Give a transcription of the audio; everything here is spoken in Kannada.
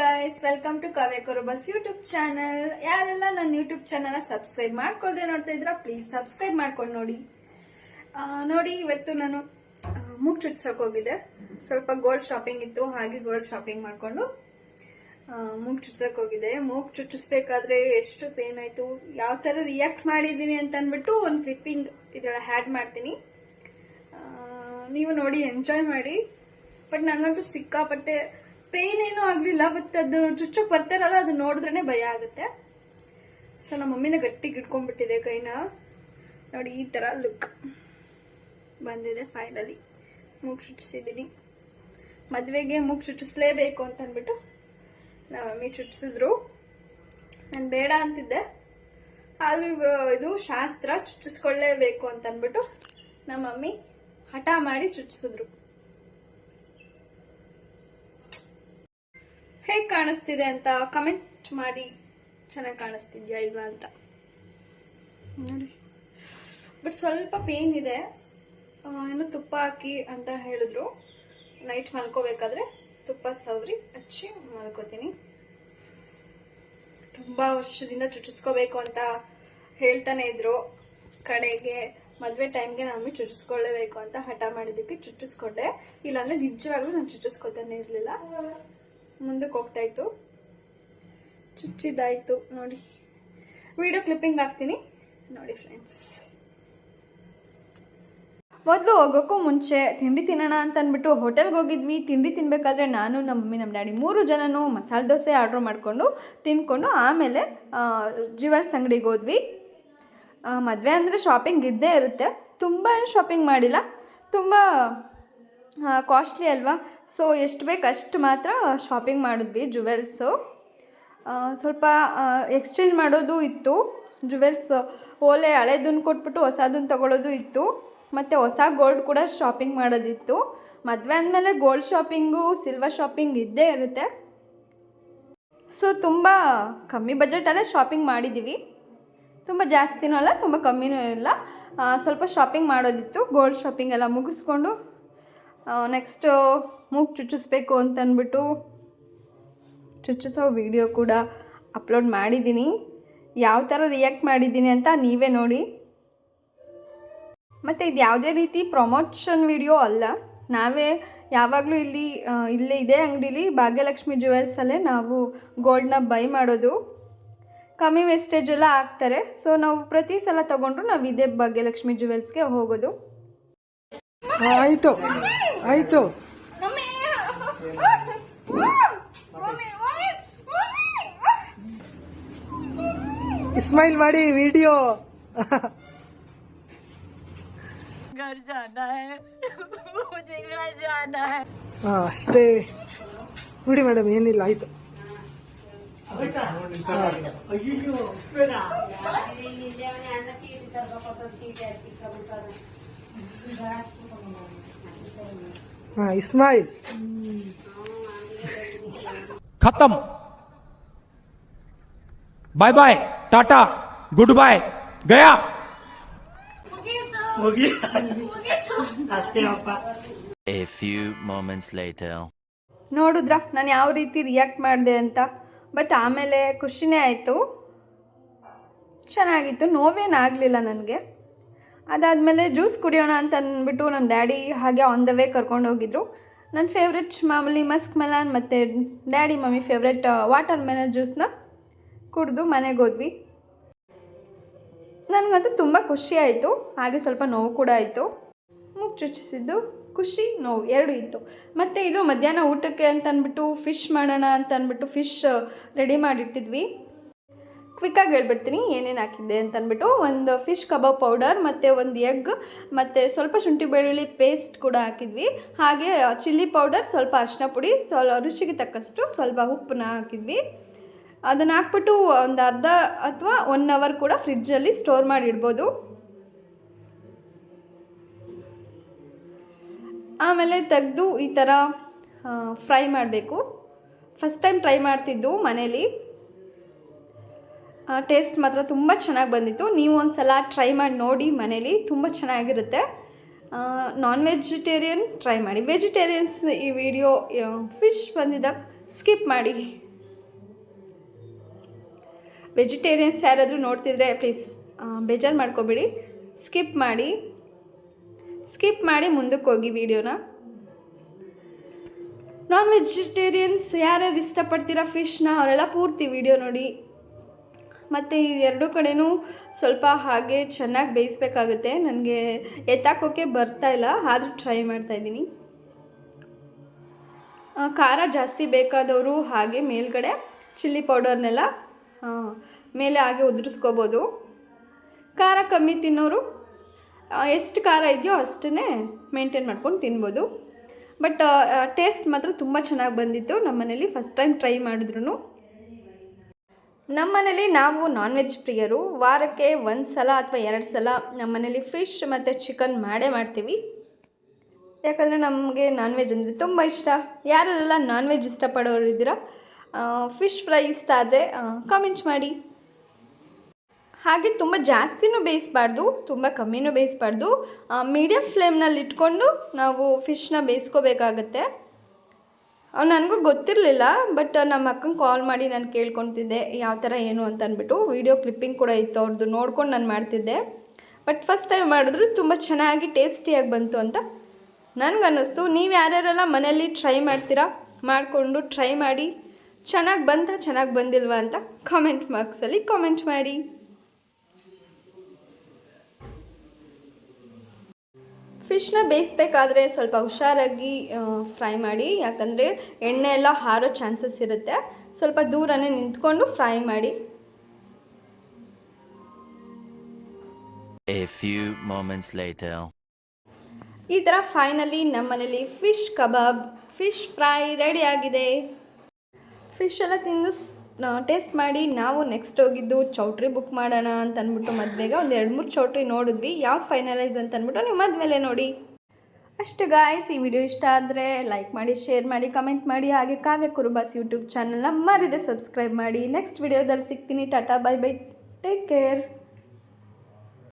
ಗೈಸ್ ವೆಲ್ಕಮ್ ಟು ಕಾವ್ಯ ಬಸ್ ಯೂಟ್ಯೂಬ್ ಚಾನಲ್ ಯಾರೆಲ್ಲ ನನ್ನ ಯೂಟ್ಯೂಬ್ ಚಾನಲ್ ಸಬ್ಸ್ಕ್ರೈಬ್ ಮಾಡ್ಕೊಳ್ದೆ ನೋಡ್ತಾ ಇದ್ರ ಪ್ಲೀಸ್ ಸಬ್ಸ್ಕ್ರೈಬ್ ಮಾಡ್ಕೊಂಡು ನೋಡಿ. ನೋಡಿ, ಇವತ್ತು ನಾನು ಮೂಗ್ ಚುಟ್ಸಕ್ ಹೋಗಿದ್ದೆ. ಸ್ವಲ್ಪ ಗೋಲ್ಡ್ ಶಾಪಿಂಗ್ ಇತ್ತು, ಹಾಗೆ ಗೋಲ್ಡ್ ಶಾಪಿಂಗ್ ಮಾಡ್ಕೊಂಡು ಮೂಗ್ ಚುಟ್ಸಕ್ ಹೋಗಿದ್ದೆ. ಮೂಗ್ ಚುಚ್ಚಿಸ್ಬೇಕಾದ್ರೆ ಎಷ್ಟು ಪೇನ್ ಆಯ್ತು, ಯಾವ ತರ ರಿಯಾಕ್ಟ್ ಮಾಡಿದೀನಿ ಅಂತ ಅಂದ್ಬಿಟ್ಟು ಒಂದು ಕ್ಲಿಪ್ಪಿಂಗ್ ಇದ್ರೊಳಗೆ ಹ್ಯಾಡ್ ಮಾಡ್ತೀನಿ. ನೀವು ನೋಡಿ ಎಂಜಾಯ್ ಮಾಡಿ. ಬಟ್ ನಂಗಂತೂ ಸಿಕ್ಕಾಪಟ್ಟೆ ಪೇನ್ ಏನೂ ಆಗಲಿಲ್ಲ ಬಟ್ ಅದು ಚುಚ್ಚಕ್ಕೆ ಬರ್ತಾರಲ್ಲ ಅದು ನೋಡಿದ್ರೇ ಭಯ ಆಗುತ್ತೆ. ಸೊ ನಮ್ಮ ಮಮ್ಮಿನ ಗಟ್ಟಿಗೆ ಇಟ್ಕೊಂಡ್ಬಿಟ್ಟಿದೆ ಕೈನ. ನೋಡಿ, ಈ ಥರ ಲುಕ್ ಬಂದಿದೆ ಫೈನಲಿ ಮೂಗು ಚುಟ್ಟಿಸಿದ್ದೀನಿ ಮದುವೆಗೆ ಮೂಗು ಚುಚ್ಚಿಸ್ಲೇಬೇಕು ಅಂತ ಅಂದ್ಬಿಟ್ಟು ನಮ್ಮ ಮಮ್ಮಿ ಚುಚ್ಚಿಸಿದ್ರು. ನಾನು ಬೇಡ ಅಂತಿದ್ದೆ. ಆದರೂ ಇದು ಶಾಸ್ತ್ರ, ಚುಚ್ಚಿಸ್ಕೊಳ್ಳೇಬೇಕು ಅಂತ ಅಂದ್ಬಿಟ್ಟು ನಮ್ಮ ಮಮ್ಮಿ ಹಠ ಮಾಡಿ ಚುಚ್ಚಿಸಿದ್ರು. ಹೇಗೆ ಕಾಣಿಸ್ತಿದೆ ಅಂತ ಕಮೆಂಟ್ ಮಾಡಿ ಚೆನ್ನಾಗಿ ಕಾಣಿಸ್ತಿದ್ಯಾ ಇಲ್ವಾ ಅಂತ. ನೋಡಿ. ಬಟ್ ಸ್ವಲ್ಪ ಪೇನ್ ಇದೆ. ಏನು ತುಪ್ಪ ಹಾಕಿ ಅಂತ ಹೇಳಿದ್ರು. ನೈಟ್ ಮಲ್ಕೋಬೇಕಾದ್ರೆ ತುಪ್ಪ ಸವರಿ ಹಚ್ಚಿ ಮಲ್ಕೋತೀನಿ. ತುಂಬಾ ವರ್ಷದಿಂದ ಚುಚ್ಚಿಸ್ಕೋಬೇಕು ಅಂತ ಹೇಳ್ತಾನೆ ಇದ್ರು. ಕಡೆಗೆ ಮದ್ವೆ ಟೈಮ್ಗೆ ನಾನು ಚುಚ್ಚಿಸ್ಕೊಳ್ಳೇಬೇಕು ಅಂತ ಹಠ ಮಾಡಿದ್ದಕ್ಕೆ ಚುಚ್ಚಿಸ್ಕೊಂಡೆ. ಇಲ್ಲಾಂದ್ರೆ ನಿಜವಾಗ್ಲೂ ನಾನು ಚುಚ್ಚಿಸ್ಕೊತಾನೆ ಇರಲಿಲ್ಲ. ಮುಂದಕ್ಕೆ ಹೋಗ್ತಾ ಇತ್ತು ಚುಚ್ಚಿದಾಯ್ತು ನೋಡಿ. ವಿಡಿಯೋ ಕ್ಲಿಪ್ಪಿಂಗ್ ಹಾಕ್ತೀನಿ. ನೋಡಿ ಫ್ರೆಂಡ್ಸ್. ಮೊದಲು ಹೋಗೋಕ್ಕೂ ಮುಂಚೆ ತಿಂಡಿ ತಿನ್ನೋಣ ಅಂತ ಅಂದ್ಬಿಟ್ಟು ಹೋಟೆಲ್ಗೆ ಹೋಗಿದ್ವಿ. ತಿಂಡಿ ತಿನ್ನಬೇಕಾದ್ರೆ ನಾನು ನಮ್ಮ ಮಮ್ಮಿ ನಮ್ಮ ಡ್ಯಾಡಿ ಮೂರು ಜನನೂ ಮಸಾಲೆ ದೋಸೆ ಆರ್ಡ್ರ್ ಮಾಡಿಕೊಂಡು ತಿನ್ಕೊಂಡು ಆಮೇಲೆ ಜ್ಯುವೆಲ್ಸ್ ಅಂಗಡಿಗೆ ಹೋದ್ವಿ. ಮದುವೆ ಅಂದರೆ ಶಾಪಿಂಗ್ ಇದ್ದೇ ಇರುತ್ತೆ. ತುಂಬ ಏನು ಶಾಪಿಂಗ್ ಮಾಡಿಲ್ಲ. ತುಂಬ ಕಾಸ್ಟ್ಲಿ ಅಲ್ವಾ? ಸೊ ಎಷ್ಟು ಬೇಕು ಅಷ್ಟು ಮಾತ್ರ ಶಾಪಿಂಗ್ ಮಾಡಿದ್ವಿ ಜುವೆಲ್ಸು ಸ್ವಲ್ಪ ಎಕ್ಸ್ಚೇಂಜ್ ಮಾಡೋದು ಇತ್ತು. ಜುವೆಲ್ಸ್ ಓಲೆ ಹಳೇದನ್ನು ಕೊಟ್ಬಿಟ್ಟು ಹೊಸದನ್ನು ತಗೊಳ್ಳೋದು ಇತ್ತು. ಮತ್ತು ಹೊಸ ಗೋಲ್ಡ್ ಕೂಡ ಶಾಪಿಂಗ್ ಮಾಡೋದಿತ್ತು. ಮದುವೆ ಅಂದಮೇಲೆ ಗೋಲ್ಡ್ ಶಾಪಿಂಗು ಸಿಲ್ವರ್ ಶಾಪಿಂಗ್ ಇದ್ದೇ ಇರುತ್ತೆ. ಸೊ ತುಂಬ ಕಮ್ಮಿ ಬಜೆಟಲ್ಲೇ ಶಾಪಿಂಗ್ ಮಾಡಿದ್ದೀವಿ ತುಂಬ ಜಾಸ್ತಿನೂ ಅಲ್ಲ, ತುಂಬ ಕಮ್ಮಿನೂ ಇಲ್ಲ. ಸ್ವಲ್ಪ ಶಾಪಿಂಗ್ ಮಾಡೋದಿತ್ತು ಗೋಲ್ಡ್ ಶಾಪಿಂಗ್ ಎಲ್ಲ ಮುಗಿಸ್ಕೊಂಡು ನೆಕ್ಸ್ಟು ಮೂಗು ಚುಚ್ಚಿಸ್ಬೇಕು ಅಂತ ಅಂದ್ಬಿಟ್ಟು ಚುಚ್ಚಿಸೋ ವಿಡಿಯೋ ಕೂಡ ಅಪ್ಲೋಡ್ ಮಾಡಿದ್ದೀನಿ. ಯಾವ ಥರ ರಿಯಾಕ್ಟ್ ಮಾಡಿದ್ದೀನಿ ಅಂತ ನೀವೇ ನೋಡಿ. ಮತ್ತು ಇದು ಯಾವುದೇ ರೀತಿ ಪ್ರಮೋಷನ್ ವಿಡಿಯೋ ಅಲ್ಲ. ನಾವೇ ಯಾವಾಗಲೂ ಇಲ್ಲಿ ಇಲ್ಲೇ ಇದೇ ಅಂಗಡೀಲಿ ಭಾಗ್ಯಲಕ್ಷ್ಮಿ ಜುವೆಲ್ಸಲ್ಲೇ ನಾವು ಗೋಲ್ಡ್ನ ಬೈ ಮಾಡೋದು. ಕಮ್ಮಿ ವೇಸ್ಟೇಜ್ ಎಲ್ಲ ಹಾಕ್ತಾರೆ. ಸೊ ನಾವು ಪ್ರತಿ ಸಲ ತೊಗೊಂಡ್ರು ನಾವು ಇದೇ ಭಾಗ್ಯಲಕ್ಷ್ಮಿ ಜುವೆಲ್ಸ್ಗೆ ಹೋಗೋದು. ಹಾ, ಆಯ್ತು ಆಯ್ತು ಇಸ್ಮೈಲ್ ಮಾಡಿ ವಿಡಿಯೋ घर जाना है मुझे घर जाना है ಹಾ ಅಷ್ಟೇ ನೋಡಿ ಮೇಡಮ್ ಏನಿಲ್ಲ ಆಯ್ತು ಇಸ್ಮಾಯಿಲ್. ಖತಮ್. ಬಾಯ್ ಬಾಯ್ ಟಾಟಾ ಗುಡ್ ಬಾಯ್ ಗಯಾ. ಎ ಫ್ಯೂ ಮೊಮೆಂಟ್ಸ್ ಲೇಟರ್ ನೋಡಿದ್ರ ನಾನು ಯಾವ ರೀತಿ ರಿಯಾಕ್ಟ್ ಮಾಡಿದೆ ಅಂತ. ಬಟ್ ಆಮೇಲೆ ಖುಷಿನೇ ಆಯಿತು. ಚೆನ್ನಾಗಿತ್ತು ನೋವೇನಾಗಲಿಲ್ಲ ನನಗೆ. ಅದಾದಮೇಲೆ ಜ್ಯೂಸ್ ಕುಡಿಯೋಣ ಅಂತ ಅಂದ್ಬಿಟ್ಟು ನಮ್ಮ ಡ್ಯಾಡಿ ಹಾಗೆ ಆನ್ ದ ವೇ ಕರ್ಕೊಂಡು ಹೋಗಿದ್ರು. ನನ್ನ ಫೇವ್ರೆಟ್ ಮಾಮೂಲಿ ಮಸ್ಕ್ ಮೆಲಾನ್ ಮತ್ತು daddy mummy favourite water melon ಜ್ಯೂಸ್ನ ಕುಡಿದು ಮನೆಗೆ ಹೋದ್ವಿ. ನನಗಂತೂ ತುಂಬ ಖುಷಿ ಆಯಿತು. ಹಾಗೆ ಸ್ವಲ್ಪ ನೋವು ಕೂಡ ಆಯಿತು. ಮೂಗು ಚುಚ್ಚಿಸಿದ್ದು ಖುಷಿ, ನೋವು ಎರಡು ಇತ್ತು. ಮತ್ತು ಇದು ಮಧ್ಯಾಹ್ನ ಊಟಕ್ಕೆ ಅಂತ ಅಂದ್ಬಿಟ್ಟು ಫಿಶ್ ಮಾಡೋಣ ಅಂತ ಅಂದ್ಬಿಟ್ಟು ಫಿಶ್ ರೆಡಿ ಮಾಡಿಟ್ಟಿದ್ವಿ. ಕ್ವಿಕ್ಕಾಗಿ ಹೇಳ್ಬಿಡ್ತೀನಿ, ಏನೇನು ಹಾಕಿದ್ದೆ ಅಂತ ಅಂದ್ಬಿಟ್ಟು ಒಂದು ಫಿಶ್ ಕಬಾಬ್ ಪೌಡರ್ ಮತ್ತು ಒಂದು ಎಗ್ ಮತ್ತು ಸ್ವಲ್ಪ ಶುಂಠಿ ಬೆಳ್ಳುಳ್ಳಿ ಪೇಸ್ಟ್ ಕೂಡ ಹಾಕಿದ್ವಿ. ಹಾಗೆ ಚಿಲ್ಲಿ ಪೌಡರ್ ಸ್ವಲ್ಪ ಅರಿಶಿನ ಪುಡಿ, ಸ್ವಲ್ಪ ರುಚಿಗೆ ತಕ್ಕಷ್ಟು ಸ್ವಲ್ಪ ಉಪ್ಪನ್ನ ಹಾಕಿದ್ವಿ. ಅದನ್ನು ಹಾಕ್ಬಿಟ್ಟು ಒಂದು ಅರ್ಧ ಅಥವಾ ಒನ್ ಅವರ್ ಕೂಡ ಫ್ರಿಜ್ಜಲ್ಲಿ ಸ್ಟೋರ್ ಮಾಡಿ ಇಡ್ಬೋದು ಆಮೇಲೆ ತೆಗೆದು ಈ ಥರ ಫ್ರೈ ಮಾಡಬೇಕು. ಫಸ್ಟ್ ಟೈಮ್ ಟ್ರೈ ಮಾಡ್ತಿದ್ದು ಮನೇಲಿ. ಟೇಸ್ಟ್ ಮಾತ್ರ ತುಂಬ ಚೆನ್ನಾಗಿ ಬಂದಿತ್ತು. ನೀವು ಒಂದು ಸಲ ಟ್ರೈ ಮಾಡಿ ನೋಡಿ ಮನೇಲಿ, ತುಂಬ ಚೆನ್ನಾಗಿರುತ್ತೆ. ನಾನ್ ವೆಜಿಟೇರಿಯನ್ ಟ್ರೈ ಮಾಡಿ. ವೆಜಿಟೇರಿಯನ್ಸ್ ಈ ವಿಡಿಯೋ ಫಿಶ್ ಬಂದಿದ್ದಾಗ ಸ್ಕಿಪ್ ಮಾಡಿ. ವೆಜಿಟೇರಿಯನ್ಸ್ ಯಾರಾದರೂ ನೋಡ್ತಿದ್ರೆ ಪ್ಲೀಸ್ ಬೇಜಾರು ಮಾಡ್ಕೋಬೇಡಿ. ಸ್ಕಿಪ್ ಮಾಡಿ. ಸ್ಕಿಪ್ ಮಾಡಿ ಮುಂದಕ್ಕೆ ಹೋಗಿ ವಿಡಿಯೋನ ನಾನ್ ವೆಜಿಟೇರಿಯನ್ಸ್ ಯಾರ್ಯಾರು ಇಷ್ಟಪಡ್ತೀರಾ ಫಿಶ್ನ ಅವರೆಲ್ಲ ಪೂರ್ತಿ ವಿಡಿಯೋ ನೋಡಿ. ಮತ್ತು ಈ ಎರಡೂ ಕಡೆಯೂ ಸ್ವಲ್ಪ ಹಾಗೆ ಚೆನ್ನಾಗಿ ಬೇಯಿಸ್ಬೇಕಾಗುತ್ತೆ. ನನಗೆ ಎತ್ತಾಕೋಕೆ ಬರ್ತಾ ಇಲ್ಲ, ಆದರೂ ಟ್ರೈ ಮಾಡ್ತಾಯಿದ್ದೀನಿ ಖಾರ ಜಾಸ್ತಿ ಬೇಕಾದವರು ಹಾಗೆ ಮೇಲ್ಗಡೆ ಚಿಲ್ಲಿ ಪೌಡರ್ನೆಲ್ಲ ಮೇಲೆ ಹಾಗೆ ಉದುರಿಸ್ಕೋಬೋದು. ಖಾರ ಕಮ್ಮಿ ತಿನ್ನೋರು ಎಷ್ಟು ಖಾರ ಇದೆಯೋ ಅಷ್ಟನ್ನೇ ಮೇಂಟೈನ್ ಮಾಡ್ಕೊಂಡು ತಿನ್ಬೋದು. ಬಟ್ ಟೇಸ್ಟ್ ಮಾತ್ರ ತುಂಬ ಚೆನ್ನಾಗಿ ಬಂದಿತ್ತು. ನಮ್ಮ ಮನೇಲಿ ಫಸ್ಟ್ ಟೈಮ್ ಟ್ರೈ ಮಾಡಿದ್ರು ನಮ್ಮ ಮನೇಲಿ ನಾವು ನಾನ್ ವೆಜ್ ಪ್ರಿಯರು, ವಾರಕ್ಕೆ ಒಂದು ಸಲ ಅಥವಾ ಎರಡು ಸಲ ನಮ್ಮನೇಲಿ ಫಿಶ್ ಮತ್ತು ಚಿಕನ್ ಮಾಡೇ ಮಾಡ್ತೀವಿ. ಯಾಕಂದರೆ ನಮಗೆ ನಾನ್ ವೆಜ್ ಅಂದರೆ ತುಂಬ ಇಷ್ಟ. ಯಾರೆಲ್ಲ ನಾನ್ ವೆಜ್ ಇಷ್ಟಪಡೋರು ಇದ್ದೀರಾ ಫಿಶ್ ಫ್ರೈ ಇಷ್ಟ ಆದರೆ ಕಾಮೆಂಟ್ಸ್ ಮಾಡಿ. ಹಾಗೆ ತುಂಬ ಜಾಸ್ತಿನೂ ಬೇಯಿಸ್ಬಾರ್ದು, ತುಂಬ ಕಮ್ಮಿನೂ ಬೇಯಿಸ್ಬಾರ್ದು. ಮೀಡಿಯಮ್ ಫ್ಲೇಮ್ನಲ್ಲಿ ಇಟ್ಕೊಂಡು ನಾವು ಫಿಶ್ನ ಬೇಯಿಸ್ಕೋಬೇಕಾಗತ್ತೆ. ನನಗೂ ಗೊತ್ತಿರಲಿಲ್ಲ ಬಟ್ ನಮ್ಮ ಅಕ್ಕಂಗೆ ಕಾಲ್ ಮಾಡಿ ನಾನು ಕೇಳ್ಕೊತಿದ್ದೆ, ಯಾವ ಥರ ಏನು ಅಂತ ಅಂದ್ಬಿಟ್ಟು. ವೀಡಿಯೋ ಕ್ಲಿಪ್ಪಿಂಗ್ ಕೂಡ ಇತ್ತು ಅವ್ರದ್ದು ನೋಡ್ಕೊಂಡು ನಾನು ಮಾಡ್ತಿದ್ದೆ. ಬಟ್ ಫಸ್ಟ್ ಟೈಮ್ ಮಾಡಿದ್ರು ತುಂಬ ಚೆನ್ನಾಗಿ ಟೇಸ್ಟಿಯಾಗಿ ಬಂತು ಅಂತ ನನಗನ್ನಿಸ್ತು. ನೀವು ಯಾರ್ಯಾರೆಲ್ಲ ಮನೇಲಿ ಟ್ರೈ ಮಾಡ್ತೀರಾ, ಮಾಡಿಕೊಂಡು ಟ್ರೈ ಮಾಡಿ, ಚೆನ್ನಾಗಿ ಬಂತ, ಚೆನ್ನಾಗಿ ಬಂದಿಲ್ವಾ ಅಂತ ಕಾಮೆಂಟ್ ಬಾಕ್ಸಲ್ಲಿ ಕಾಮೆಂಟ್ ಮಾಡಿ. ಫಿಶ್ನ ಬೇಯಿಸ್ಬೇಕಾದ್ರೆ ಸ್ವಲ್ಪ ಹುಷಾರಾಗಿ ಫ್ರೈ ಮಾಡಿ ಯಾಕಂದರೆ ಎಣ್ಣೆ ಎಲ್ಲ ಹಾರೋ ಚಾನ್ಸಸ್ ಇರುತ್ತೆ. ಸ್ವಲ್ಪ ದೂರನೇ ನಿಂತ್ಕೊಂಡು ಫ್ರೈ ಮಾಡಿ. A few moments later. ಈ ಥರ ಫೈನಲಿ ನಮ್ಮನೇಲಿ fish kebab fish fry ready ಆಗಿದೆ. ಫಿಶ್ ಎಲ್ಲ ತಿಂದು ಟೇಸ್ಟ್ ಮಾಡಿ ನಾವು ನೆಕ್ಸ್ಟ್ ಹೋಗಿದ್ದು ಚೌಟ್ರಿ ಬುಕ್ ಮಾಡೋಣ ಅಂತ ಅಂದ್ಬಿಟ್ಟು ಮದುವೆಗೆ ಒಂದು ಎರಡು ಮೂರು ಚೌಟ್ರಿ ನೋಡಿದ್ವಿ. ಯಾವ್ದು ಫೈನಲೈಸ್ ಅಂತ ಅಂದ್ಬಿಟ್ಟು ನೀವು ಮದುವೆಲೆ ನೋಡಿ. ಅಷ್ಟು ಗಾಯ್ಸ್ ಈ ವಿಡಿಯೋ ಇಷ್ಟ ಆದರೆ ಲೈಕ್ ಮಾಡಿ ಶೇರ್ ಮಾಡಿ ಕಮೆಂಟ್ ಮಾಡಿ, ಹಾಗೆ ಕಾವ್ಯ ಕುರುಬಾಸ್ ಯೂಟ್ಯೂಬ್ ಚಾನಲ್ನ ಮರಿದೆ ಸಬ್ಸ್ಕ್ರೈಬ್ ಮಾಡಿ. ನೆಕ್ಸ್ಟ್ ವಿಡಿಯೋದಲ್ಲಿ ಸಿಗ್ತೀನಿ. Tata bye bye take care